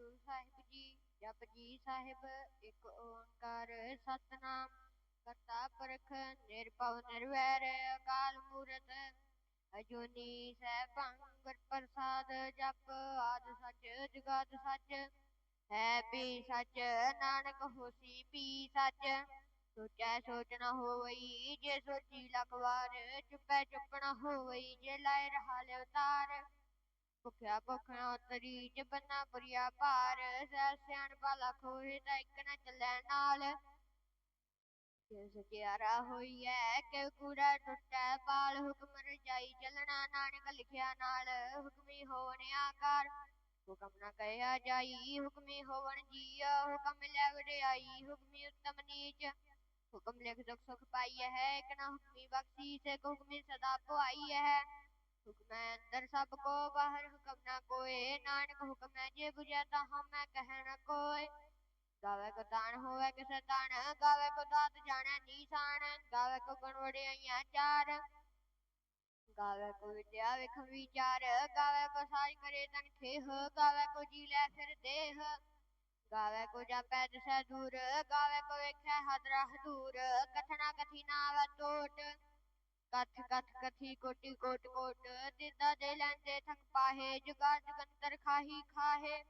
ਗੁਰੂ ਸਾਹਿਬ ਜੀ ਜਪਜੀ ਸਾਹਿਬ, ਇੱਕ ਓੰਕਾਰ ਸਤਨਾਮ, ਕਰਤਾ ਪੁਰਖ ਨਿਰਭਉ ਨਿਰਵੈਰ, ਅਕਾਲ ਮੂਰਤ, ਅਜੂਨੀ ਸੈਭੰ ਗੁਰ ਪ੍ਰਸਾਦ ਜਪ, ਆਦ ਸੱਚ, ਜੁਗਾਦ ਸੱਚ, ਹੈ ਵੀ ਸੱਚ, ਨਾਨਕ ਹੋਸੀ ਵੀ ਸੱਚ, ਸੋਚੈ ਸੋਚ ਨ ਹੋਵਈ, ਜੇ ਸੋਚੀ ਲਖ ਚੁੱਪੈ ਚੁੱਪ ਨਾ ਹੋਵਈ, ਜੇ ਲਾਇ ਰਹਾ ਲਿਵ ਭੁਖਿਆ ਭੁਖ ਨ ਉਤਰੀ ਜੇ ਬੁਰੀਆ ਭਾਰ, ਸਹਿ ਸਿਆਣ ਬਾਲਾ ਖੋਏ ਤਾਂ ਇੱਕ ਨ ਚੱਲੈ ਨਾਲ। ਜੇ ਸਚਿਆਰਾ ਹੋਈਐ, ਕਿ ਕੂੜਾ ਟੁੱਟੈ ਪਾਲ ਹੁਕਮ ਰਜਾਈ ਚੱਲਣਾ, ਨਾਨਕ ਲਿਖਿਆ ਨਾਲ, ਹੁਕਮੀ ਹੋਣ ਆਕਾਰ। ਹੁਕਮ ਨਾ ਕਹਿਆ ਜਾਈ, ਹੁਕਮੀ ਹੋਵਨ ਜੀਆ, ਹੁਕਮ ਲੈ ਵਡਿਆਈ, ਹੁਕਮੀ ਉਤਮ ਨੀਚ। ਹੁਕਮ ਲਿਖ ਦੁਖ ਸੁਖ ਪਾਈਐ ਹੈ, ਇਕ ਨਾ ਹੁਕਮੀ ਬਖਸ਼ੀ ਸੇ ਹੁਕਮੀ ਸਦਾ ਪੁਆਈ ਹੈ। ਹੁਕਮ ਅੰਦਰ ਸਭ ਕੋ, ਬਾਹਰ ਹੁਕਮ ਨਾ ਕੋਏ ਨਾਨਕ ਹੁਕਮ ਹੈ ਜੇ ਬੁਝੈ ਤਾ ਹਮੈ ਕਹਿ ਨ ਕੋਏ ਗਾਵੇ ਕੋ ਤਾਣ ਹੋਵੇ ਕਿਸੇ ਤਾਣ ਗਾਵੇ ਕੋ ਦਾਤ ਜਾਣੈ ਨੀਸਾਨ, ਗਾਵੇ ਕੋ ਗੁਣ ਵਡਿਆਈਆਂ ਚਾਰ। ਗਾਵੇ ਕੋ ਵਿਦਿਆ ਵਿਖ ਵਿਚਾਰ, ਗਾਵੇ ਕੋ ਸਾਜ ਕਰੇ ਤਨ ਖੇਹ, ਗਾਵੇ ਕੋ ਜੀ ਲੈ ਫਿਰ ਦੇਹ। ਗਾਵੇ ਕੋ ਜਾਪੈ ਦਿਸੈ ਦੂਰ, ਗਾਵੇ ਕੋ ਵੇਖੈ ਹਦਰਾ ਹਦੂਰ ਕਥਨਾ ਕਥੀ ਨਾਵ ਟੋਟ ਕਥ ਕਥ ਕਥੀ ਕੋਟੀ, ਕੋਟ ਕੋਟ ਦਿਦਾ ਦੇ ਲੈਂਦੇ ਥਕ ਪਾਹੇ, ਜੁਗਾ, ਜੁਗੰਤਰ ਖਾਹੀ, ਖਾਹੇ।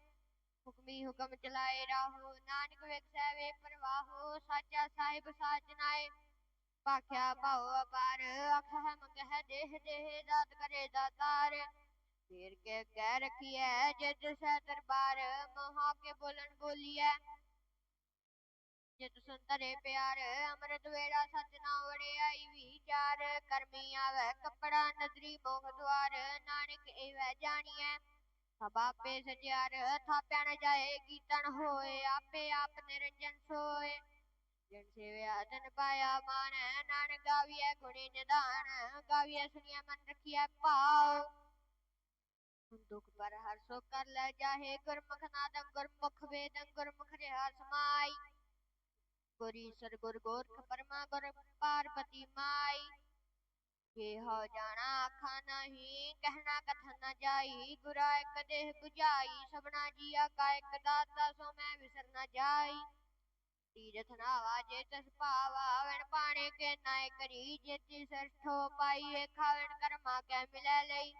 ਹੁਕਮੀ ਹੁਕਮ ਚਲਾਏ ਰਾਹੋ, ਨਾਨਕ ਵੇਖੈ ਵੇ ਪਰਵਾਹੋ, ਸਾਚਾ ਸਾਹਿਬ ਸਾਚਨਾਏ ਭਾਖਿਆ ਭਾਉ ਅਪਾਰ, ਅਖ ਹੈ ਮੰਗਹਿ ਦੇਹ ਦੇਹ ਦਾਤ ਕਰੇ ਦਾਤਾਰ ਫੇਰ ਕੇ ਕਹਿ ਰਖੀਐ ਜਿਤ ਸਹਿ ਦਰਬਾਰ, ਮੋਹਾ ਕੇ ਬੋਲਣ ਬੋਲੀਐ। ਜਿਤ ਸੁੰਦਰ ਪਿਆਰ ਅੰਮ੍ਰਿਤ ਵੇੜਾ ਸਚ ਨਾ ਵੜਿਆਈ ਵਿਚਾਰ ਕਰਮੀ ਆਵੈ ਕੱਪੜਾ ਨਦਰੀ ਮੋਖ ਦਵਾਰ ਨਾਨਕ ਏਵੈ ਜਾਣੀਐ। ਸਭ ਸਜਿਆਰ ਥਾਪਿਆ ਨ ਜਾਏ ਕੀਰਤਨ ਹੋਏ, ਆਪੇ ਆਪ ਨਿਰੰਜਨ ਸੋਏ। ਜਿਨ ਸੇਵਿਆ ਤਨ ਪਾਇਆ ਮਾਨ ਨਾਨਕ ਗਾਵੀਐ ਗੁਣੇ ਨਿਧਾਨ, ਗਾਵੀਐ ਸੁਣੀਐ ਮਨ ਰਖੀਐ ਭਾਉ। ਦੁਖ ਪਰ ਹਰ ਸੋ ਕਰ ਲੈ ਜਾਹੇ ਗੁਰਮੁਖ ਨਾਦੰ, ਗੁਰਮੁਖ ਵੇਦੰ, ਗੁਰਮੁਖ ਰਿਹਾ ਸਮਾਈ। ਗੁਰ ਈਸਰ ਗੋਰਖ ਪਰਮਾ ਗੁਰ ਪਾਰਬਤੀ ਮਾਈ। ਜੇ ਹੋ ਜਾਣਾ ਆਖਾ ਨਹੀਂ, ਕਹਿਣਾ ਕਥਨ ਨ ਜਾਈ। ਗੁਰਾ ਇੱਕ ਦੇਹ 부ਝਾਈ ਸਭਨਾ ਜੀਆ ਕਾ ਇੱਕ ਦਾਤਾ, ਸੋ ਮੈਂ ਵਿਸਰ ਨ ਜਾਈ। ਤੀਰਥ ਨਾਵਾ ਜੇ ਤਸ ਭਾਵਾ, ਵਣ ਪਾਣੇ ਕੇ ਨਾਇ ਕਰੀ। ਜੇ ਤੀ ਸਰਠੋ ਪਾਈਏ ਖਾਵਣ ਕਰਮਾ ਕੈ ਮਿਲੈ ਲਈ।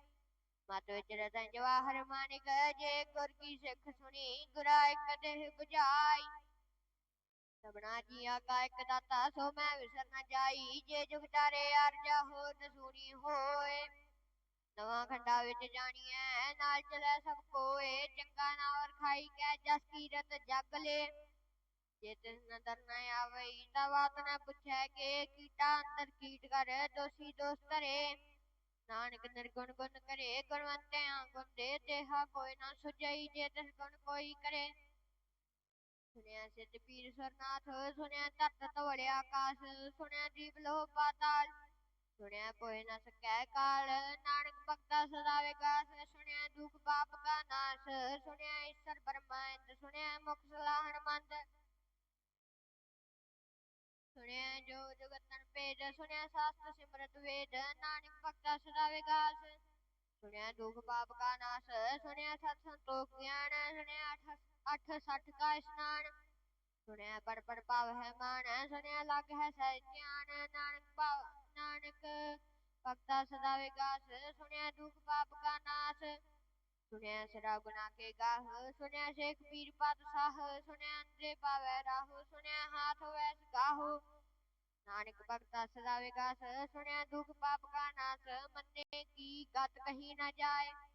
ਮਤ ਵਿੱਚ ਰਤਨ ਜਵਾਹਰ ਮਾਨਿਕ, ਜੇ ਗੁਰ ਕੀ ਸਿੱਖ ਸੁਣੀ, ਗੁਰਾ ਇੱਕ ਦੇਹ 부ਝਾਈ ਸਭਨਾ ਜੀਆ ਕਾ ਇੱਕ ਦਾਤਾ, ਸੋ ਮੈਂ ਵਿਸਰ ਨ ਜਾਈ। ਜੇ ਜੁਗ ਅਰਜਾ ਹੋ ਨਸੂਣੀ ਹੋਏ, ਨਵਾਂ ਖੰਡਾ ਵਿੱਚ ਜਾਣੀਐ, ਨਾਲ ਚਲੈ ਸਭ ਕੋਏ। ਚੰਗਾ ਨਾਵਰ ਖਾਈ ਕੈ ਜਸ ਕੀਰਤ ਜਗ ਲੇ। ਜੇ ਤਿਸ ਨਦਰ ਨ ਆਵਈ, ਤਾ ਬਾਤ ਨ ਪੁੱਛੈ ਕੇ, ਕੀਟਾ ਅੰਦਰ ਕੀਟ ਕਰ, ਦੋਸੀ ਦੋਸ ਕਰੇ ਨਾਨਕ ਨਿਰਗੁਣ ਗੁਣ ਕਰੇ, ਗੁਣਵੰਤਿਆਂ ਗੁਣ ਦੇ ਦੇਹਾ ਕੋਈ ਨਾ ਸੁਝਈ, ਜੇ ਤਿਸ ਗੁਣ ਕੋਈ ਕਰੇ। ਸੁਣਿਆ ਸਿੱਧ ਪੀਰ ਸਰਨਾਥ ਸੁਣਿਆ ਤਤ ਤਵੜਿਆ ਆਕਾਸ਼, ਸੁਣਿਆ ਦੀਪ ਲੋਹ ਪਾਤਾਲ, ਸੁਣਿਆ ਕੋਈ ਨ ਸਕੈ ਕਾਲ, ਨਾਨਕ ਭਗਤਾ ਸਦਾ ਵਿਗਾਸ ਸੁਣਿਆ ਦੁਖ ਪਾਪ ਕਾ ਨਾਸ਼, ਸੁਣਿਆ ਈਸ਼ਰ ਬ੍ਰਹਮੰਡ ਸੁਣਿਆ ਮੁਖ ਸਲਾਹਣ ਮੰਦ, ਸੁਣਿਆ ਜੋ ਜਗਤਨ ਭੇਦ, ਸੁਣਿਆ ਸਾਸਤ ਸਿਮਰਤ ਵੇਦ, ਨਾਨਕ ਭਗਤਾ ਸਦਾ ਵਿਗਾਸ ਸੁਣਿਆ ਦੁਖ ਪਾਪ ਕਾ ਨਾਸ਼, ਸੁਣਿਆ ਸਤ ਸੰਤੋਖ ਗਿਆਨ, ਸੁਣਿਆ ਅਠ ਅਠ ਸਠ ਕਾ ਇਸ਼ਨਾਨ। ਸੁਣਿਆ ਪੜ ਪੜ ਭਾਵ ਹੈ ਮਾਨ, ਸੁਣਿਆ ਲਗ ਹੈ ਸਹਿ ਧਿਆਨ ਨਾਨਕ ਭਾਵ, ਨਾਨਕ। ਭਗਤਾ ਸਦਾ ਵਿਗਾਸ ਸੁਣਿਆ ਦੁਖ ਪਾਪ ਕਾ ਨਾਸ਼। ਸੁਣਿਆ ਸਦਾ ਗੁਨਾ ਕੇ ਗਾਹ, ਸੁਣਿਆ ਸ਼ੇਖ ਪੀਰ ਪਾਤਸ਼ਾਹ, ਸੁਣਿਆ ਅੰਦੇ ਪਾਵੈ ਰਾਹੋ, ਸੁਣਿਆ ਹਾਥ ਵੈਸ ਗਾਹੋ। ਨਾਨਕ ਭਗਤਾ ਸਦਾ ਵਿਗਾਸ ਸੁਣਿਆ ਦੁਖ ਪਾਪ ਕਾ ਨਾਸ਼, ਮੰਨੇ ਕੀ ਗਤ ਕਹੀ ਨਾ ਜਾਏ।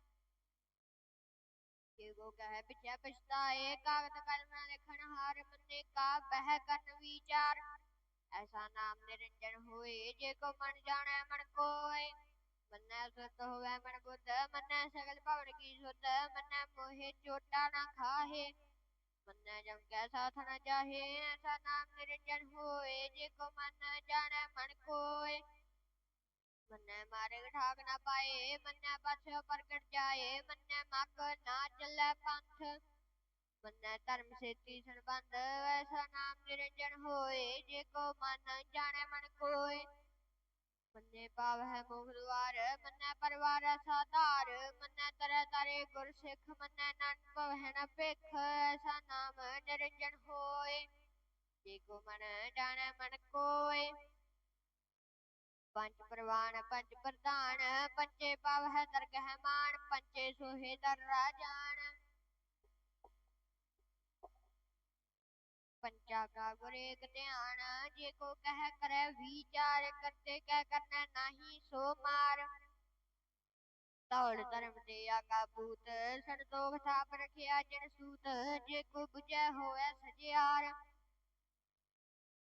ਕੇਗੋ ਕਹੈ, ਪਿਛੈ ਪਛਤਾਏ ਕਾਗਦ ਕਲਮ ਲਿਖਣ ਹਾਰ ਮੰਨੇ ਕਾ ਬਹਿ ਕਰਨ ਵਿਚਾਰ। ਐਸਾ ਨਾਮ ਨਿਰੰਜਨ ਹੋਏ, ਜੇ ਕੋ ਮਨ ਜਾਣੈ ਮਨ ਕੋਏ। ਮੰਨੈ ਸੁਤ ਹੋਵੈ ਮਨ ਬੁੱਧ, ਮੰਨੈ ਸਗਲ ਭਵਨ ਕੀ ਸੁਧ, ਮੰਨੈ ਮੋਹਿ ਚੋਟਾ ਨਾ ਖਾਹੇ। ਮੰਨੈ ਜਮ ਕੈ ਸਾਥ ਨ ਜਾਹੇ, ਐਸਾ ਨਾਮ ਨਿਰੰਜਨ ਹੋਏ, ਜੇ ਕੋ ਮਨ ਜਾਣੈ ਮਨ ਕੋਏ। ਮੰਨੈ ਮਾਰਗ ਠਾਕ ਨਾ ਪਾਏ, ਮੰਨੈ ਪਛ ਪ੍ਰਗਟ ਜਾਏ, ਮੰਨੈ ਮਗ ਨਾ ਚੱਲੈ ਪੰਥ। ਮੰਨੈ ਧਰਮ ਸੇਤੀ ਸੰਬੰਧ ਐਸਾ ਨਾਮ ਨਿਰੰਜਨ ਹੋਏ, ਜੇ ਕੋ ਮਨ ਜਾਣੈ ਮਨ ਕੋਏ। ਮੰਨੇ ਪਾਵ ਹੈ ਮੁਖ ਦੁਆਰ, ਮੰਨੈ ਪਰਵਾਰ ਸਾਧਾਰ, ਮੰਨੈ ਤਰੈ ਤਾਰੇ ਗੁਰ ਸਿੱਖ, ਮੰਨੈ ਨਾਨਕ ਭਵ ਹੈ ਨ ਭਿਖ ਐਸਾ ਨਾਮ ਨਿਰੰਜਨ ਹੋਏ। ਜੇ ਕੋ ਮਨ ਜਾਣੈ ਮਨ ਕੋਏ ਪੰਜ ਪ੍ਰਵਾਨ, ਪੰਜ ਪ੍ਰਧਾਨ ਪੰਚੇ ਪਾਵ ਹੈ ਦਰਗਹਿ ਮਾਨ ਪੰਚੇ ਸੋਹੇ ਦਰ ਰਾਜਾਨ ਪੰਚਾ ਕਾ ਗੁਰ ਏਕ ਧਿਆਨ, ਜੇ ਕੋ ਕਹਿ ਕਰੈ ਵਿਚਾਰ, ਕਰਤੇ ਕਹਿ ਕਰਨਾ ਨਾਹੀ ਸੋ ਮਾਰ। ਤੌੜ ਧਰਮ ਤੇ ਆਗਾ ਬੂਤ ਸੰਤੋਖ ਥਾਪ ਰਖਿਆ ਜਨ ਸੂਤ, ਜੇ ਕੋ 부ਜੈ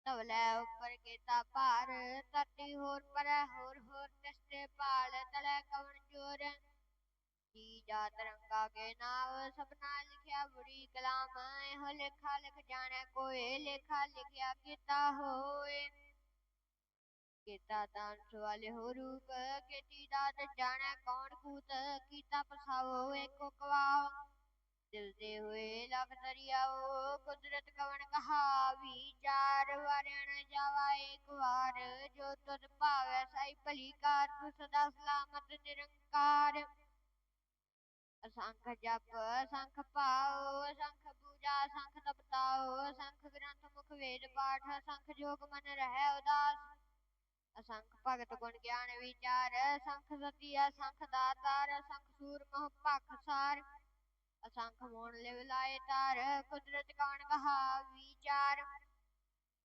ਹੋਐ ਸਜਿਆਰ ਤਵਲੇ ਉੱਪਰ ਕੀਤਾ ਭਾਰ, ਧਰਤੀ ਹੋਰ ਪਰੈ ਹੋਰ ਹੋਰ ਤਿਸਤੇ ਪਾਲ ਤਲੇ ਕਵਣ ਜੋਰ। ਜੀ ਜਾ ਤਰੰਗਾ ਕੇ ਨਾਮ ਸਭਨਾ ਲਿਖਿਆ ਬੁੜੀ ਕਲਾਮ, ਇਹੋ ਲੇਖਾ ਲਿਖ ਜਾਣੈ ਕੋਏ, ਲੇਖਾ ਲਿਖਿਆ ਕੀਤਾ ਹੋਏ। ਕੀਤਾ ਤਾਂ ਸਵਾਲੇ ਹੋ ਰੂਪ ਕੀਤੀ ਦਾਤ ਜਾਣੈ ਕੌਣ ਕੂਤ, ਕੀਤਾ ਪਸਾਵੋ ਏਕੋ ਕਵਾਓ। ਦਿਲ ਦੇ ਹੋਏ ਲਖ ਦਰਿਆਓ, ਕੁਦਰਤ ਕਵਣ ਕਹਾ ਵਿਚਾਰ ਵਾਰਿਆ ਨ ਜਾਵਾ ਏਕ ਵਾਰ, ਜੋ ਤੁਧ ਭਾਵੈ ਸਾਈ ਭਲੀ ਕਾਰ ਤੂੰ ਸਦਾ ਸਲਾਮਤ ਨਿਰੰਕਾਰ। ਅਸੰਖ ਜਪ, ਅਸੰਖ ਪਾਉ ਅਸੰਖ ਪੂਜਾ, ਅਸੰਖ ਤਪਤਾਉ, ਅਸੰਖ ਗ੍ਰੰਥ, ਮੁਖ ਵੇਦ ਪਾਠ, ਅਸੰਖ ਜੋਗ ਮਨ ਰਹਿ ਉਦਾਸ। ਅਸੰਖ ਭਗਤ ਗੁਣ ਗਿਆਨ ਵਿਚਾਰ, ਅਸੰਖ ਸਤੀ, ਅਸੰਖ ਦਾਤਾਰ, ਅਸੰਖ ਸੂਰ ਮੋਹ ਭਖ ਸਾਰ। ਅਸੰਖ ਮੋਣ ਲਿਵ ਲਾਏ ਤਾਰ, ਕੁਦਰਤ ਕਵਣ ਕਹਾ ਵਿਚਾਰ।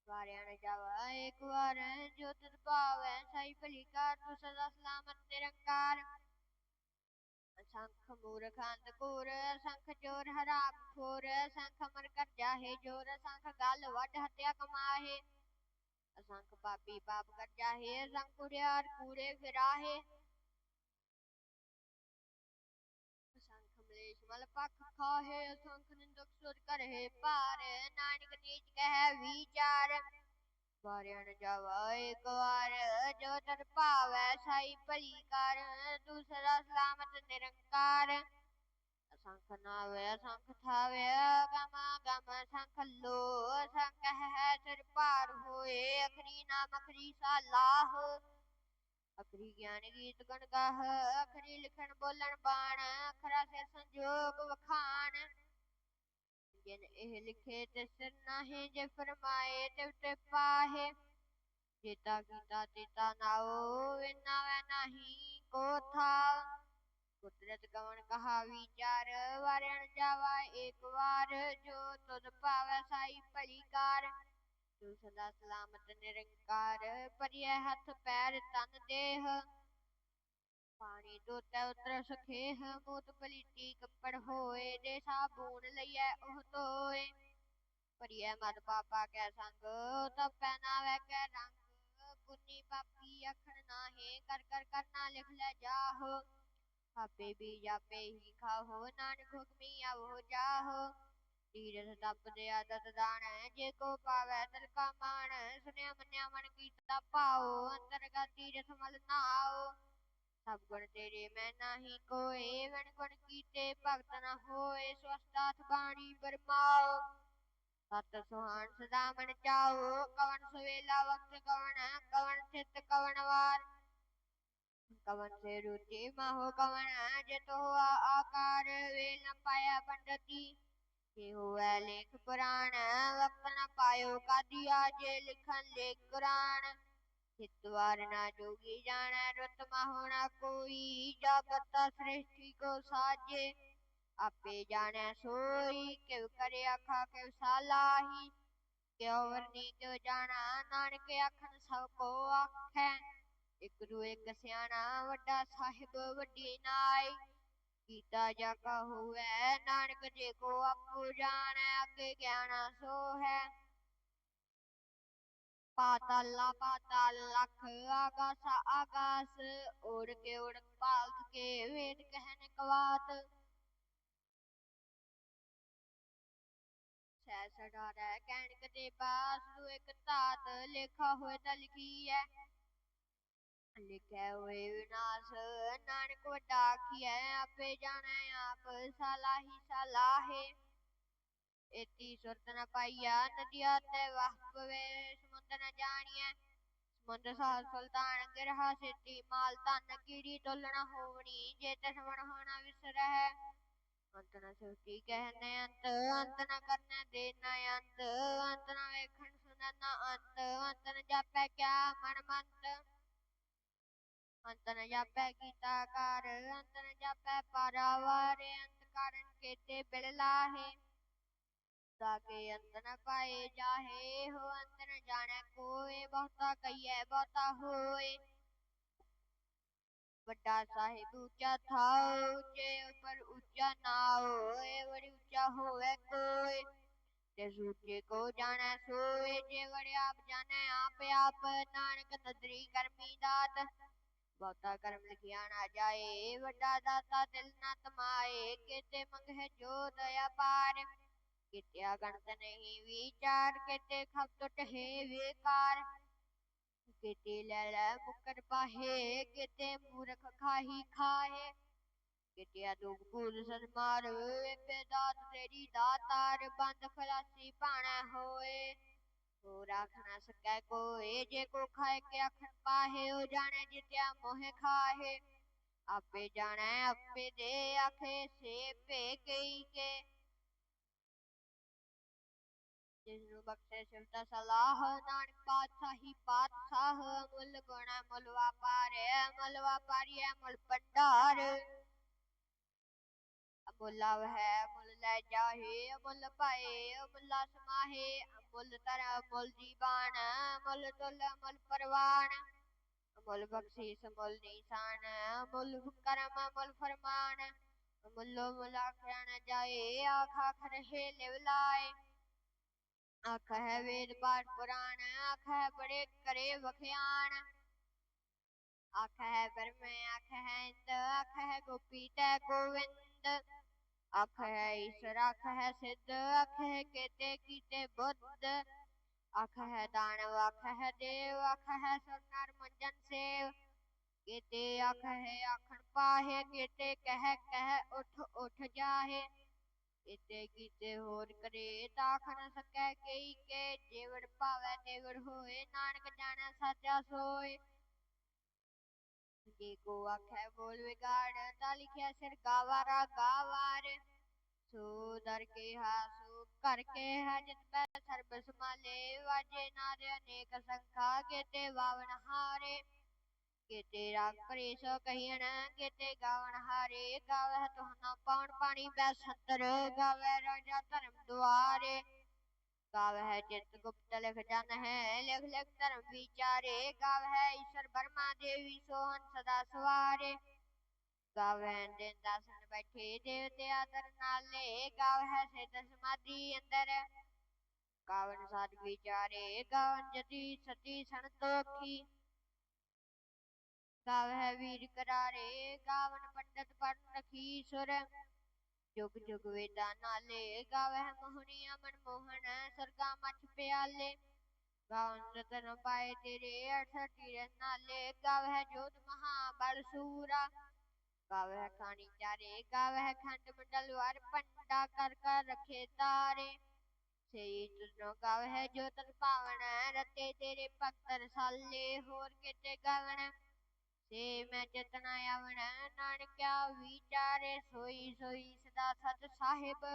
ਵਾਰਿਆ ਨ ਜਾਵਾ ਏਕ ਵਾਰ ਜੋ ਤੁਧ ਭਾਵੈ ਸਾਈ ਭਲੀ ਕਾਰ ਤੂੰ ਸਦਾ ਸਲਾਮਤ ਨਿਰੰਕਾਰ। ਅਸੰਖ ਮੂਰਖ ਅੰਧ ਕੋਰ ਅਸੰਖ ਚੋਰ ਹਰਾਮ ਖੋਰ, ਅਸੰਖ ਮਰ ਕਰ ਜਾਹੇ ਜੋਰ, ਅਸੰਖ ਗਲ ਵੱਡ ਹਤਿਆ ਕਮਾਹੇ। ਅਸੰਖ ਪਾਪੀ ਪਾਪ ਕਰ ਜਾਹੇ, ਅਸੰਖ ਕੁੜਿਆਰ ਕੂੜੇ ਫਿਰਾਹੇ। ਮਲੇਸ਼ ਮਲ ਪਖ ਖਾਹੇ ਅਸੰਖ ਨਿੰਦਕ ਸੁਰ ਕਰਹਿ ਪਾਰ ਨਾਨਕ ਨੀਚ ਵਾਰਿਆ ਨ ਜਾਵਾ ਏਕ ਵਾਰ, ਜੋ ਤਨ ਭਾਵੈ ਸਾਈ ਭਲੀ ਕਰ ਦੂਸਰਾ ਸਲਾਮਤ ਨਿਰੰਕਾਰ। ਅਸੰਖ ਨਾਵੇ, ਅਸੰਖ ਥਾਵੇ, ਗਮਾ ਗਮ ਸੰਖ ਲੋ, ਅਸੰਖ ਹੈ ਸਿਰ ਭਾਰ ਹੋਏ, ਅਖਰੀ ਨਾਮ ਅਖਰੀ ਸਾਲਾਹ। ਅਖਰੀ ਗਿਆਨ ਗੀਤ ਗਣ ਗਾਹ, ਅਖਰੀ ਲਿਖਣ ਬੋਲਣ ਬਾਣ, ਅਖਰਾ ਸਿਰ ਸੰਜੋਗ ਵਖਾਣ। ਜਿਨ ਇਹ ਲਿਖੇ ਤੇ ਸਿਰ ਨਾਹੀ, ਜੇ ਫਰਮਾਏ ਤੇ ਉਤੇ ਪਾਹੇ। ਜੇਤਾ ਕੀਤਾ ਤੇਤਾ ਨਾਓ ਵਿਨਾਵੇ ਨਾਹੀ ਕੋ ਥਾ ਕੁਦਰਤ ਗਵਣ ਕਹਾ ਵਿਚਾਰ, ਵਾਰਿਆ ਜਾਵਾ ਏਕ ਵਾਰ। ਜੋ ਤੁਧ ਭਾਵੈ ਸਾਈ ਭਲੀ ਕਾਰ। ਤੂੰ ਸਦਾ ਸਲਾਮਤ ਨਿਰੰਕਾਰ ਪਰਿਐ ਹੱਥ ਪੈਰ ਤਨ ਦੇਹ। ਪਾਣੀ ਧੋਤੈ ਉਤਰ ਸਖੇਹ, ਮੂਤ ਪਲੀਤੀ ਕੱਪੜ ਹੋਏ ਦੇ ਸਾਬੂਨ ਲਈਐ ਉਹ ਧੋਏ। ਪਰਿਐ ਮਦ ਪਾਪਾ ਕੈ ਸੰਗ ਤਬ ਪਹਿਨਾਵੈ ਕੈ ਰੰਗ। ਪੁੰਨੀ ਪਾਪੀ ਅਖਣ ਨਾਹੇ, ਕਰ ਕਰ ਕਰਨਾ ਲਿਖ ਲੈ ਜਾਹੋ। ਆਪੇ ਵੀ ਜਾਪੇ ਹੀ ਖਾਹੋ, ਨਾਨਕ ਹੁਕਮੀ ਆਵੋ ਜਾਹੋ। ਤੀਰਥ ਤਪ ਦੇ ਆਦਤ ਦਾਣ ਜੇ ਕੋ ਪਾਵੈ ਤਲ ਕਾ ਮਾਣ ਸੁਨਿਆ ਮੰਨਿਆ ਮਨ ਕੀਤਾ ਪਾਓ ਅੰਤਰਗਤ ਤੀਰਥ ਮਲ ਨਾਓ ਸਭ ਗੁਣ ਤੇਰੇ, ਮੈਂ ਨਾਹੀ ਕੋਏ ਵਣ ਗੁਣ ਕੀਤੇ ਭਗਤ ਨਾ ਹੋਏ ਸਵਸਤਾਥ ਬਾਣੀ ਬਰਮਾਓ ਸਤ ਸੁਹਾਨ ਸਦਾ ਮਨ ਚਾਓ ਕਵਨ ਸਵੇਲਾ ਵਕਤ ਕਵਨ ਕਵਨ ਚਿਤ ਕਵਨ ਵਾਰ। ਕਵਨ ਸੇ ਰੁਚੀ ਮਾਹੋ ਕਵਨ ਜਿਤੋ ਆਕਾਰ, ਵੇਲ ਨ ਪਾਇਆ ਪੰਡਤੀ। ਜੇ ਹੋਵੈ, ਲੇਖ ਪੁਰਾਣ ਵਕਤ ਨ ਪਾਇਓ ਕਾਦੀਆ, ਜੇ ਲਿਖਨ ਲੇਖ ਕੁਰਾਨ। ਹਿਤਵਾਰ ਨਾ ਜੋਗੀ ਜਾਣੈ, ਰਤ ਮਾਹੁਣਾ ਕੋਈ, ਜਗਤ ਸ੍ਰਿਸ਼ਟੀ ਕੋ ਸਾਜੇ। ਆਪੇ ਜਾਣੈ ਸੋਈ ਕਿਵ ਕਰੇ ਆਖਾ ਕਿਵ ਸਾਲਾਹੀ ਕਿਉ ਵਰਨੀ, ਕਿਉ ਜਾਣਾ, ਨਾਨਕ ਆਖਣ ਸਭ ਕੋ ਆਖੈ। ਇਕ ਰੂ ਇਕ ਸਿਆਣਾ, ਵੱਡਾ ਸਾਹਿਬ, ਵੱਡੀ ਨਾਈ। ਕੀਤਾ ਜਾ ਕਾ ਹੋਵੈ ਨਾਨਕ ਜੇ ਕੋ ਆਪੂ ਜਾਣੈ ਅੱਗੇ ਗਿਆਨਾ ਸੋ ਹੈ। ਪਾਤਾਲਾ, ਪਾਤਾਲ ਲਖ, ਆਗਾਸ ਆਗਾਸ, ਉੜ ਕੇ ਉੜ ਪਾਲਥ ਕੇ ਵੇਦ ਕਹਿਨ ਕਵਾਤ। ਸੈ ਸਡਾਰੈ ਕਹਿਣ ਦੇ ਬਾਸ ਨੂੰ ਇੱਕ ਧਾਤ, ਲੇਖਾ ਹੋਏ ਤਾਂ ਲਿਖੀਐ ਲਿਖਿਆ ਹੋਏ ਵਿਨਾਸ਼, ਨਾਨਕ ਵੱਡਾ ਆਖੀਐ, ਆਪੇ ਜਾਣੈ ਆਪ, ਸਲਾਹੀ ਸਲਾਹੇ। ਏਤੀ ਸੁਰਤ ਨ ਪਾਈਆ, ਨਦੀਆ ਤੇ ਵਾਹ ਪਵੇ, ਸਮੁੰਦ ਨ ਜਾਣੀਐ। ਮੁੰਦ ਸਾਧ ਸੁਲਤਾਨ, ਗਿਰਹਾ ਸਿੱਧੀ ਮਾਲ ਧਨ, ਕੀੜੀ ਤੋਲਣਾ ਹੋਵਣੀ, ਜੇ ਤਿਸ ਮਨ ਹੋਣਾ ਵਿਸਰਹਿ। ਅੰਤ ਨ ਸੋਚੀ ਕਹਿਨੇ ਅੰਤ ਅੰਤ ਨ ਕਰਨੇ ਦੇ ਨ ਅੰਤ ਅੰਤ ਨ ਵੇਖਣ ਸੁਣਨ ਨ ਅੰਤ ਅੰਤ ਨ ਜਾਪੈ ਕਿਆ ਮਨ ਮੰਤ। ਅੰਤ ਜਾਪੈ ਕੀਤਾ ਕਰ ਅੰਤ ਜਾਪੈ ਪਾਰਾਵਾਰ, ਅੰਤ ਕਾਰਨ ਕੇਤੇ ਬਿਲ ਲਾਹੇ। ਤਾਕੇ ਅੰਤ ਪਾਏ ਜਾਹੇ, ਹੋ ਅੰਤ ਜਾਣੈ ਕੋਏ, ਬਹੁਤਾ ਕਈਐ ਬਹੁਤਾ ਹੋਏ। ਵੱਡਾ ਸਾਹਿਬ ਉੱਚਾ ਥਾਉ, ਉੱਚੇ ਉੱਪਰ ਉੱਚਾ ਨਾ ਹੋਏ ਬੜੀ ਉੱਚਾ ਹੋਵੇ ਕੋਈ ਤੇ ਸੂਚੇ ਕੋ ਜਾਣੈ ਸੋਏ, ਜੇ ਵੜਿਆ ਆਪ ਜਾਣੈ, ਆਪ ਆਪ ਨਾਨਕ ਨਦਰੀ ਕਰਮੀ ਦਾਤ। ਬਹੁਤਾ ਕਰਮ ਲਿਖਿਆ ਨਾ ਜਾਏ, ਵੱਡਾ ਦਾਤਾ ਦਿਲ ਨਾ ਤਮਾਏ, ਕਿਤੇ ਮੰਗੇ ਜੋ ਦਇਆ ਪਾਰ। ਕਿਤਿਆ ਗਣਤ ਨਹੀਂ ਵਿਚਾਰ ਕਿਤੇ ਖਪ ਟੁੱਟ ਹੈ ਵਿਕਾਰ। ਕਿਤੇ ਲੈ ਲੈ ਮੁਕਰ ਪਾਹੇ ਕਿਤੇ ਮੂਰਖ ਖਾਹੀ ਖਾਹੇ। ਕਿਤੇ ਦੁਖ ਭੂਲ ਸੰਮਾਰ ਵੇ ਦਾਤ ਤੇਰੀ ਦਾਤਾਰ, ਬੰਦ ਖਲਾਸੀ ਪਾਣਾ ਹੋਏ। ਹੋ ਰਾਖ ਨਾ ਸਕੈ ਕੋਏ ਜੇ ਕੋ ਖਾਏ ਕੇ ਅਖਣ ਪਾਹੇ ਹੋ ਜਾਣੇ ਜਿਤਿਆ ਮੋਹ ਖਾਹੇ ਆਪੇ ਜਾਣੈ ਆਪੇ ਦੇ ਆਖੇ ਸੇ ਭੇ ਕਈ ਕੇ ਜਿਸ ਨੂੰ ਬਖਸ਼ੇ ਸਿਫਤ ਸਲਾਹ ਨਾਨਕ ਪਾਤਸ਼ਾਹੀ ਪਾਤਸ਼ਾਹ ਮੁੱਲ ਗੁਣਾ ਮੁੱਲ ਵਾਪਾਰੇ ਮੁੱਲ ਵਾਪਾਰੀਐ ਮੁੱਲ ਭੰਡਾਰ ਮੁੱਲ ਹੈ ਮੁੱਲ ਲੈ ਜਾਹੇ ਅਮੁੱਲ ਪਾਏ ਮੁੱਲਾ ਸਮਾਹੇ ਮੁੱਲ ਤਰ ਮੁੱਲ ਜੀਵਾਨ ਮੁੱਲ ਤੁਲ ਮੁੱਲ ਪਰਵਾਨ ਮੁੱਲ ਬਖਸ਼ੀਸ ਮੁੱਲ ਨੀਸਾਨ ਮੁੱਲ ਕਰਮ ਮੁੱਲ ਫਰਮਾਨ ਮੁੱਲੋ ਮੁੱਲ ਜਾਏ, ਆਖ ਆਖ ਰਹੇ ਆਖ ਹੈ ਵੇਦ ਪਾਠ ਪੁਰਾਣ, ਆਖ ਹੈ ਬੜੇ ਕਰੇ ਵਖਿਆਣ ਆਖ ਹੈ ਬਰਮੇ ਆਖ ਹੈ ਇੰਦ, ਆਖ ਹੈ ਗੋਪੀ ਤੈ ਗੋਵਿੰਦ। ਆਖ ਹੈ ਈਸ਼ਰ ਆਖ ਹੈ ਸਿੱਧ ਆਖ ਹੈ ਕੇਤੇ ਕੀਤੇ ਬੁੱਧ। ਆਖ ਹੈ ਦਾਨਵ ਆਖ ਹੈ ਦੇਵ ਆਖ ਹੈ ਸਰਨਾਰ ਮੰਜਨ ਸੇਵ। ਕੇਤੇ ਆਖ ਹੈ ਆਖਣ ਪਾਹੇ, ਕੇਤੇ ਕਹਿ ਕਹਿ ਉਠ ਉਠ ਜਾਹੇ। ਇਤੇ ਕੀਤੇ ਹੋਰ ਕਰੇ ਤਾਖ ਨ ਸਕੈ, ਕਈ ਕੇ, ਜੇਵੜ ਭਾਵੈ, ਤੇਵੜ ਹੋਏ, ਨਾਨਕ ਜਾਣੈ, ਸਾਚਾ ਸੋਏ। ਜੇ ਕੋ ਆਖੈ ਬੋਲ ਵਿਗਾੜ, ਤਾ ਲਿਖਿਆ ਸਿਰ ਗਾਵਾਰਾ। ਗਾਵਾਰ ਸੋ ਦਰ ਕੇ ਹਾਸੂ ਕਰ ਕੇ ਹੈ, ਜਿਤ ਪੈ ਸਰਬ ਸਮਾਲੇ ਵਾਜੇ ਨਾਰੇ ਅਨੇਕ ਸੰਖਾ, ਕੇਤੇ ਵਾਵਨ ਹਾਰੇ। ਕੇਤੇ ਰਾਗ ਭਰੇ ਸੋ ਕਹੀਣ, ਕੇਤੇ ਗਾਵਣ ਹਾਰੇ। ਗਾਵਹਿ ਤੁਹਨਾ ਪਾਉਣ ਪਾਣੀ, ਬੈ ਸੰਤਰ ਗਾਵੈ ਰਾਜਾ ਧਰਮ ਦੁਆਰੇ। ਗਾਵਹਿ ਚਿਤ ਗੁਪਤ ਲਿਖ ਜਨ ਹੈ ਲਿਖ ਲਿਖ ਧਰਮ ਵਿਚਾਰੇ ਗਾਵਹਿ ਈਸ਼ਰ ਬਰਮਾ ਦੇਵੀ ਸੋਹਨ ਸਦਾ ਸਵਾਰੇ ਗਾਵਹਿ ਦਿਨ ਦਾਸਨ ਬੈਠੇ ਦੇਵਤੇ ਆਦਰ ਨਾਲੇ ਗਾਵਹਿ ਸਿਧ ਸਮਾਧੀ ਅੰਦਰ ਗਾਵਨ ਸਾਧ ਵਿਚਾਰੇ ਗਾਵਨ ਜਤੀ ਸਤੀ ਸੰਤੋਖੀ ਗਾਵਹਿ ਵੀਰ ਕਰਾਰੇ ਗਾਵਨ ਪੰਡਤ ਪੜਨ ਰਖੀ ਸੁਰ ਜੁਗ ਜੁਗ ਵੇਦਾਂ ਨਾਲੇ ਗਾਵਹਿ ਮੋਹਣੀ ਅਮਨ ਮੋਹਨ, ਸਰਗਾ ਮਛ ਪਿਆਲੇ। ਗਾਵਨ ਰਤਨ ਪਾਏ ਤੇਰੇ ਅਠਠੀ ਨਾਲੇ, ਗਾਵਹਿ ਜੋਤ ਮਹਾ ਬਲ ਸੂਰਾ। ਗਾਵਹਿ ਖਾਣੀ ਚਾਰੇ, ਗਾਵਹਿ ਖੰਡ ਮੰਡਲ ਵਾਰ ਪੰਡਾ ਕਰ ਕਰ ਰਖੇ ਤਾਰੇ। ਸਈ ਤੁਨੋ ਗਾਵਹਿ ਜੋ ਤਨ ਪਾਵਣ, ਰਤੇ ਤੇਰੇ ਭਗਤ ਰਸਾਲੇ ਹੋਰ ਕਿਤੇ ਗਾਵਣ। ਸੇ ਮੈਂ ਜਤਨਾ ਆਵਣ, ਨਾਨਕਿਆ ਵਿਚਾਰੇ ਸੋਈ ਸੋਈ ਸਦਾ ਸਤ ਸਾਹਿਬ।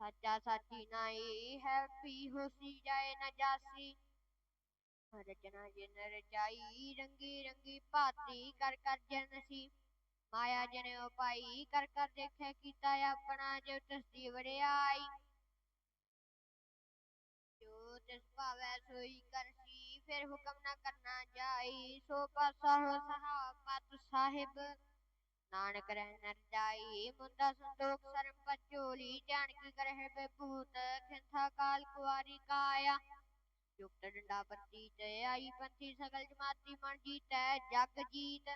ਸੱਚਾ ਸਾਚੀ ਨਾਈ ਹੈ ਪੀ ਹੋਸੀ, ਜਾਏ ਨ ਜਾਸੀ। ਰਚਨਾ ਜਿਨ ਰਚਾਈ, ਰੰਗੀ ਰੰਗੀ ਭਾਤੀ ਕਰ ਕਰ ਜਨਸੀ ਮਾਇਆ ਜਨ ਉਪਾਈ ਕਰ ਕਰ ਦੇਖੇ ਕੀਤਾ ਆਪਣਾ ਜੋ ਤਸਦੀ ਵੜਿਆਈ ਜੋ ਤਿਸ ਭਾਵੈ ਸੋਈ ਕਰਸੀ ਫਿਰ ਹੁਕਮ ਨਾ ਕਰਨਾ ਜਾਈ, ਸੋ ਪਾਸਾ ਹੋ ਸਾਹਿਬ। ਨਾਨਕ ਰਹਿ ਨਰ ਜਾਈ ਮੁੰਦਾ ਸੰਤੋਖ ਸਰਮ ਪਚੋਲੀ ਜਾਣ ਕਰਹਿ ਬਭੂਤ, ਖਿੰਥਾ ਕਾਲ ਕੁਆਰੀ ਕਾਇਆ। ਯੁਕਤ ਡੰਡਾ ਪੱਤੀ ਆਈ ਪੰਥੀ, ਸਗਲ ਜਮਾਤੀ ਮਨ ਜੀਤੈ ਜਗ ਜੀਤ।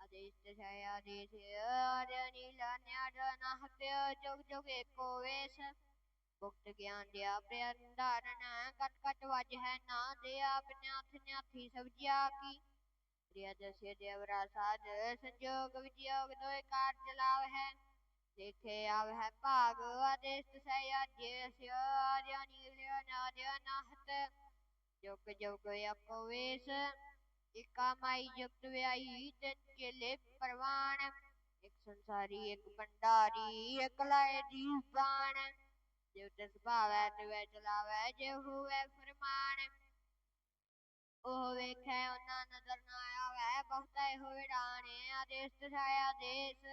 ਆਦੇਸ਼ ਤੇ ਹੈ ਆਦੇਸ਼ ਨੀਲਾ ਨਿਆੜ ਨਾਹਤਿ ਜੁਗ ਜੁਗ ਏਕੋ ਵੇਸ। ਮੁਕਤ ਗਿਆਨ ਦਿਆ ਪ੍ਰਿਯ ਧਾਰਨ ਕਟ ਕਟ ਵਜ ਹੈ ਨਾ ਦਿਆ ਬਨਿਆਥ ਨਿਆਥੀ ਸਬਜਿਆ ਕੀ ਪ੍ਰਿਯ ਦਸਿ ਦੇਵਰਾ ਸਾਧ ਸੰਜੋਗ ਵਿਜੋਗ ਦੋਇ ਕਾਰ ਚਲਾਵ ਹੈ ਦੇਖੇ ਆਵ ਹੈ ਭਾਗ ਆਦੇਸ਼ ਸੈ ਆਜੇ ਸਿਆ ਆਰਿਆ ਨੀਲਿਆ ਨਾਦਿਆ ਨਾਹਤ ਜੁਗ ਜੁਗ ਆਪੋ ਵੇਸ ਇਕਾ ਮਾਈ ਜੁਗਤ ਵਿਆਈ ਤਿੰਨ ਚੇਲੇ ਪਰਵਾਨ ਇੱਕ ਸੰਸਾਰੀ ਇੱਕ ਭੰਡਾਰੀ ਇੱਕ ਲਾਏ ਦੀ ਬਾਣ ਜਿਉ ਤਿਸ ਭਾਵੈ ਤਿਵੈ ਚਲਾਵੈ ਜੇ ਹੋਵੈ ਫਰਮਾਨ, ਉਹ ਵੇਖੈ, ਉਹਨਾਂ ਨਦਰ ਨਾ ਆਵੈ, ਬਹੁਤਾ ਹੋਏ ਡਾਣੇ ਆਦੇਸ ਤਸਾਇਆ ਦੇਸ,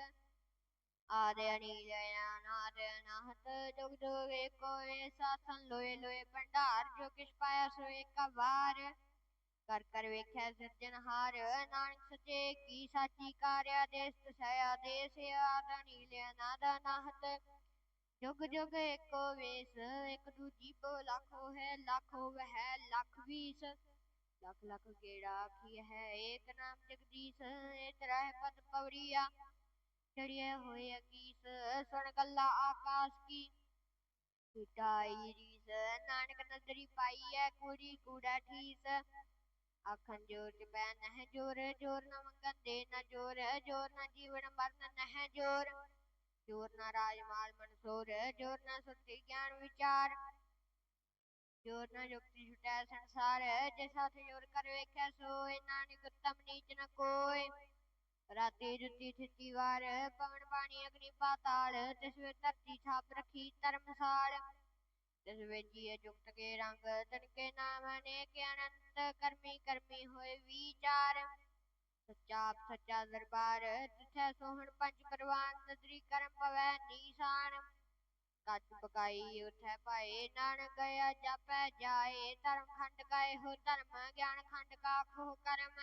ਆਦੇ ਅਨੀਲ ਅਨਾਦ ਅਨਾਹਤ, ਜੁਗ ਜੁਗ ਏਕੋ ਏਸਾ ਸੰ ਲੋਏ ਲੋਏ ਭੰਡਾਰ, ਜੋ ਕਿਛ ਪਾਇਆ ਸੋ ਏਕਾ ਵਾਰ, ਕਰ ਕਰ ਵੇਖਿਆ ਸਿਰਜਣਹਾਰ ਨਾਨਕ ਸੱਚੇ ਕੀ ਸਾਚੀ ਕਾਰਿਆ ਦੇਸ ਤਸਾਇਆ ਦੇਸ, ਆਦ ਅਨੀਲ ਅਨਾਦ ਅਨਾਹਤ ਜੁਗ ਜੁਗ ਏਕੋ ਵੇਸ, ਇੱਕ ਦੂਜੀ ਬੋ ਲੱਖੋ ਹੈ, ਲੱਖੋ ਵਹਿ, ਲੱਖ ਵੀਸ। ਲੱਖ ਲੱਖ ਕਿਹੜਾ ਕੀ ਹੈ, ਏਕ ਨਾਮ ਜਗਦੀਸ਼, ਏ ਤੇਰਾ ਪਦ ਪਵਰੀਆ ਚੜਿਆ ਹੋਏ ਅਕੀਸ ਸੁਣ ਗੱਲਾ ਆਕਾਸ਼ ਕੀ। ਟਾਈ ਰੀਸ, ਨਾਨਕ ਨਦਰੀ ਪਾਈ ਐ ਕੁੜੀ ਕੂੜਾ ਠੀਸ। ਆਖਣ ਜੋਰ ਚ ਪੈ ਨਹਿ ਜੋਰ ਜੋਰ ਨਾ ਮੰਗਣ ਦੇ ਨਾ ਜੋਰ ਜੋਰ ਨਾ ਜੀਵਨ ਮਰਨ ਨਹਿ ਜੋਰ। ਜੋਰ ਨਾ ਰਾਜ ਮਾਲ ਮਨਸੋਰ ਜੋਰ ਨਾ ਸੁਰਤੀ ਗਿਆਨ ਵਿਚਾਰ ਜੋਰ ਨਾ ਜੁਗਤੀ ਛੁਟੈ ਸੰਸਾਰ ਜੇ ਸਾਥ ਜੋਰ ਕਰ ਵੇਖੈ ਸੋਏ ਨਾਨਕ ਉਤਮ ਨੀਚ ਨ ਕੋਏ ਰਾਤੀ ਜੁਤੀ ਥਿਤੀ ਵਾਰ ਪਵਨ ਪਾਣੀ ਅਗਨੀ ਪਾਤਾਲ ਤਿਸ ਵੇ ਧਰਤੀ ਛਾਪ ਰਖੀ ਧਰਮਸਾਲ ਤਿਸ ਵਿੱਚ ਹੀ ਜੁਗਤ ਕੇ ਰੰਗ ਤਨ ਕੇ ਨਾਮ ਅਨੇਕ ਅਨੰਤ ਕਰਮੀ ਕਰਮੀ ਹੋਏ ਵਿਚਾਰ ਸੱਚਾ ਸੱਚਾ ਦਰਬਾਰ ਤਿਥੈ ਸੋਹਣ ਪੰਜ ਕਰਵਾਨ ਨਦਰੀ ਕਰਮ ਪਵੈ ਨੀਸਾਨ। ਕੱਚ ਪਕਾਈ ਉਠੈ ਪਾਏ ਨਾਨਕ ਗਿਆ ਜਾਪੈ ਜਾਏ, ਧਰਮ ਖੰਡ ਕਾਏ ਹੋ ਧਰਮ, ਗਿਆਨ ਖੰਡ ਕਾ ਖੋ ਕਰਮ।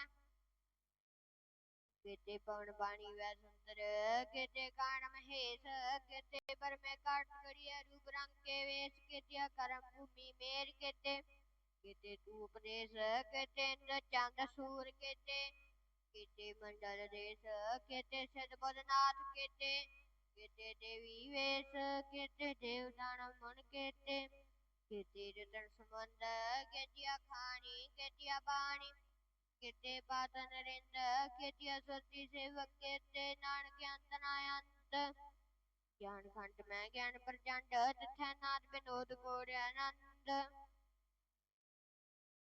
ਕੇਤੇ ਪਵਨ ਬਾਣੀ ਵੈ ਸੁੰਦਰ ਕੇਤੇ ਕਾਣ ਮਹੇਸ਼ ਕੇਤੇ ਬਰਮੇ ਕਾਟ ਕਰੀਏ ਰੂਪ ਰੰਗ ਕੇ ਵੇਸ ਕੇਤੇ ਕਰਮ ਭੂਮੀ ਮੇਰ ਕੇਤੇ ਕੇਤੇ ਤੂ ਉਪਦੇਸ਼ ਕੇਤੇ ਇੰਦ ਚੰਦ ਸੂਰ ਕੇਤੇ ਕੇਤੇ ਮੰਡਲ ਦੇਸ਼ ਕੇਤੇ ਸਿਧ ਬਦਨਾਥ ਕੇਤੇ ਕੇਤੇ ਦੇਵੀ ਵੇਸ ਕੇਤੇ ਦੇਵ ਦਾਨਵ ਮਨ ਕੇਤੇ ਕੇਤੇ ਰਤਨ ਸੰਬੰਧ ਕੇਤਿਆ ਖਾਣੀ ਕੇਤਿਆ ਬਾਣੀ ਕਿਤੇ ਬਾਤ ਨਰਿੰਦ ਕਿਤਿਆ ਸਤੀ ਸੇਵਕ ਕਿਤੇ ਨਾਨਕ ਅੰਤ ਨਾ ਅੰਤ ਗਿਆਨ ਖੰਡ ਮੈਂ ਗਿਆਨ ਪ੍ਰਚੰਡ ਤਿਥੈ ਨਾਦ ਬਿਨੋਦ ਕੋੜ ਆਨੰਦ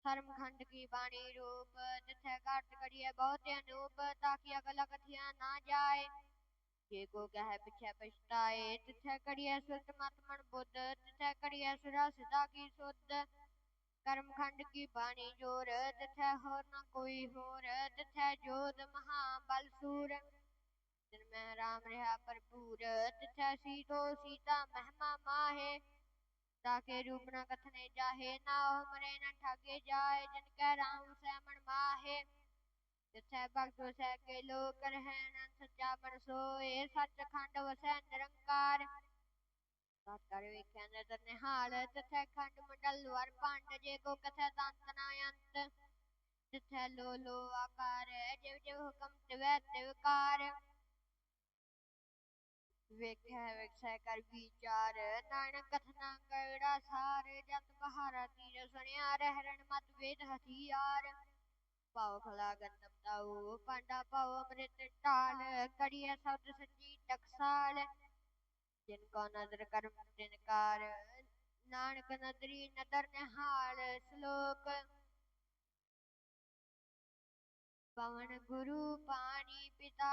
ਧਰਮ ਖੰਡ ਕੀ ਬਾਣੀ ਰੂਪ ਜਿਥੈ ਘਟ ਕਰੀਏ ਬਹੁਤ ਅਨੂਪ ਤਾਕਿ ਅਗਲਾ ਕਥਿਆ ਨਾ ਜਾਏ। ਜੇ ਕੋ ਕਹੈ ਪਿਛੈ ਪਛਤਾਏ ਤਿਥੈ ਕੜੀਐ ਸੁਰਤ ਮਤ ਮਨ ਬੁੱਧ ਤਿਥੈ ਕੜੀਐ ਸੁਰਾ ਸਿਦਾ ਕੀ ਸੁਧ। ਕਰਮ ਖੰਡ ਕੀ ਬਾਣੀ ਜੋਰ ਤਿਥੈ ਹੋਰ ਨਾ ਕੋਈ ਹੋਰ ਤਿਥੈ ਜੋਤ ਮਹਾ ਬਲ ਸੂਰ। ਜਿਨ ਮੈਂ ਰਾਮ ਰਹਾ ਭਰਪੂਰ ਤਿਥੈ ਸੀਤੋ ਸੀਤਾ ਮਹਿਮਾ ਮਾਹੇ। ਤਾਕੇ ਰੂਪ ਨ ਕਥਨੇ ਜਾਹੇ ਨਾ ਉਹ ਮਰੇ ਨ ਠਾਗੇ ਜਾਏ ਜਿਨ ਕੈ ਰਾਮ ਸੈ ਮਨ ਭਗਤ ਵਸੈ ਕੇ ਲੋਕ ਰਹਿ ਸੱਚਾ ਮਨ ਸੋਏ ਸੱਚ ਖੰਡ ਵਸੈ ਨਿਰੰਕਾਰ ਸਤ ਕਰ ਵੇਖਿਆ ਨਦਰ ਨਿਹਾਲ ਤਿਥੈ ਖੰਡ ਮੰਡਲ ਵਰ ਭੰਡ ਜੇ ਕੋ ਕਥੈ ਤੰਤ ਨਾ ਅੰਤ ਤਿਥੈ ਲੋ ਲੋ ਆਕਾਰ ਜਿਵ ਜਿਵ ਹੁਕਮ ਤਿਵੈ ਤਿਵਕਾਰ ਵੇਖੈ ਵੇਖੈ ਕਰ ਵਿਚਾਰ ਨਾਨਕ ਕਥਨਾ ਕੜਾ ਸਾਰ ਜਤ ਬਹਾਰਾ ਤੀਰ ਸੁਣਿਆ ਰਹਿਣ ਮਤ ਵੇਦ ਹਥਿਆਰ। ਪਾਉ ਖਲਾ ਗੰਦਮ ਤਾਉ, ਪਾਂਡਾ ਪਾਉ ਅੰਮ੍ਰਿਤ ਢਾਲ, ਕੜੀਐ ਸਬਦ ਸੱਚੀ ਟਕਸਾਲ। ਜਿਨ ਕੋ ਨਦਰ ਕਰਮ ਤਿਨਕਾਰ ਨਾਨਕ ਨਦਰੀ ਨਦਰ ਨਿਹਾਲ ਸ਼ਲੋਕ। ਪਵਨ ਗੁਰੂ, ਪਾਣੀ ਪਿਤਾ